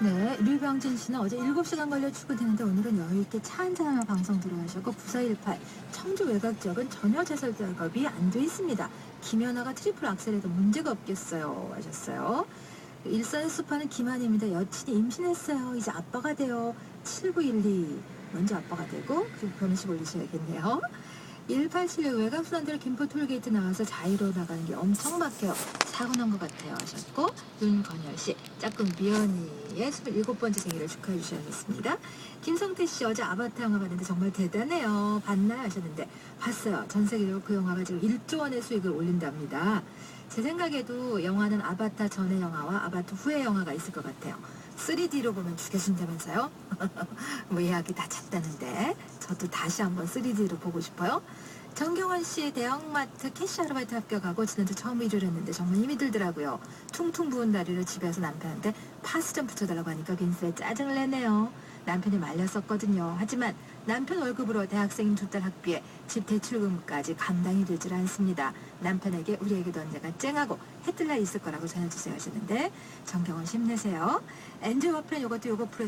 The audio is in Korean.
조병진 씨는 어제 7시간 걸려 출근했는데 오늘은 여유있게 차 한잔하며 방송 들어가셨고 9418 청주 외곽 지역은 전혀 제설 작업이 안 돼 있습니다. 김연아가 트리플 악셀에도 문제가 없겠어요 하셨어요. 일산의 수파는 김한입니다. 여친이 임신했어요. 이제 아빠가 돼요. 7912 먼저 아빠가 되고 그리고 변호식 올리셔야겠네요. 1876 외곽순환대로 김포 톨게이트 나와서 자유로 나가는 게 엄청 막혀요. 사고 난 것 같아요 하셨고 윤건열 씨 짝꿍 미연이의 27번째 생일을 축하해 주셔야겠습니다. 김성태 씨 어제 아바타 영화 봤는데 정말 대단해요. 봤나요 하셨는데 봤어요. 전 세계적으로 그 영화가 지금 1조 원의 수익을 올린답니다. 제 생각에도 영화는 아바타 전의 영화와 아바타 후의 영화가 있을 것 같아요. 3D로 보면 죽여준다면서요? 뭐 예약이 다 찼다는데 저도 다시 한번 3D로 보고 싶어요. 정경원 씨 대형마트 캐시 아르바이트 합격하고 지난주 처음 일을 했는데 정말 힘이 들더라고요. 퉁퉁 부은 다리를 집에서 남편한테 파스 좀 붙여달라고 하니까 괜스레 짜증을 내네요. 남편이 말렸었거든요. 하지만 남편 월급으로 대학생 두딸 학비에 집 대출금까지 감당이 되질 않습니다. 남편에게 우리에게도 언젠가 쨍하고 해뜰 날 있을 거라고 전해주세요 하셨는데 정경원 씨 힘내세요. 엔드 워프는 요것도 요거 프로